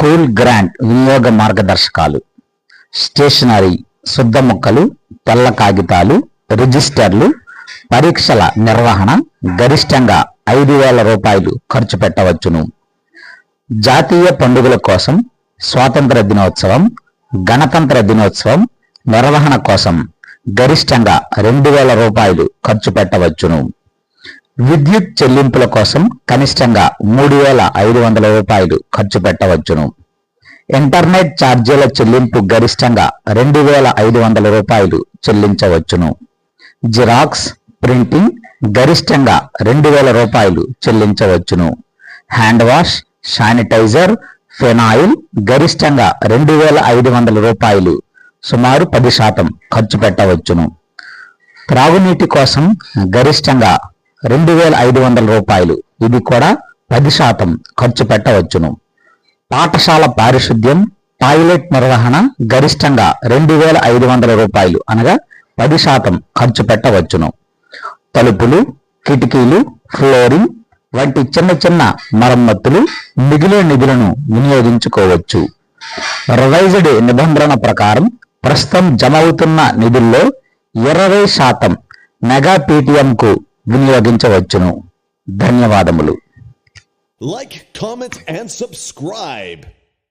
School grant వినియోగ మార్గదర్శకాలు stationery శుద్ధ ముక్కలు తెల్ల కాగితాలు రిజిస్టర్లు పరీక్షల నిర్వహణ గరిష్టంగా ఐదు వేల రూపాయలు ఖర్చు పెట్టవచ్చును. జాతీయ పండుగల కోసం స్వాతంత్ర దినోత్సవం గణతంత్ర దినోత్సవం నిర్వహణ కోసం గరిష్టంగా రెండు వేల రూపాయలు ఖర్చు పెట్టవచ్చును. విద్యుత్ చెల్లింపుల కోసం కనిష్టంగా మూడు వేల ఐదు వందల రూపాయలు ఖర్చు పెట్టవచ్చును. ఇంటర్నెట్ ఛార్జీల చెల్లింపు గరిష్టంగా రెండు వేల ఐదు వందల రూపాయలు చెల్లించవచ్చును. జిరాక్స్ ప్రింటింగ్ గరిష్టంగా రెండు వేల రూపాయలు చెల్లించవచ్చును. హ్యాండ్ వాష్ శానిటైజర్ ఫెనాయిల్ గరిష్టంగా రెండు వేల ఐదు వందల రూపాయలు సుమారు పది శాతం ఖర్చు పెట్టవచ్చును. త్రాగునీటి కోసం గరిష్టంగా రెండు వేల ఐదు వందల రూపాయలు. ఇది కూడా పది శాతం ఖర్చు పెట్టవచ్చును. పాఠశాల పారిశుద్ధ్యం టాయిలెట్ నిర్వహణ గరిష్టంగా రెండు వేల ఐదు వందల రూపాయలు అనగా పది శాతం ఖర్చు పెట్టవచ్చును. తలుపులు కిటికీలు ఫ్లోరింగ్ వంటి చిన్న చిన్న మరమ్మతులు మిగిలిన నిధులను వినియోగించుకోవచ్చు. రివైజ్డ్ నిబంధన ప్రకారం ప్రస్తుతం జమ అవుతున్న నిధుల్లో ఇరవై శాతం మెగా పీటిఎంకు వినియోగించవచ్చును. ధన్యవాదములు. Like comments and subscribe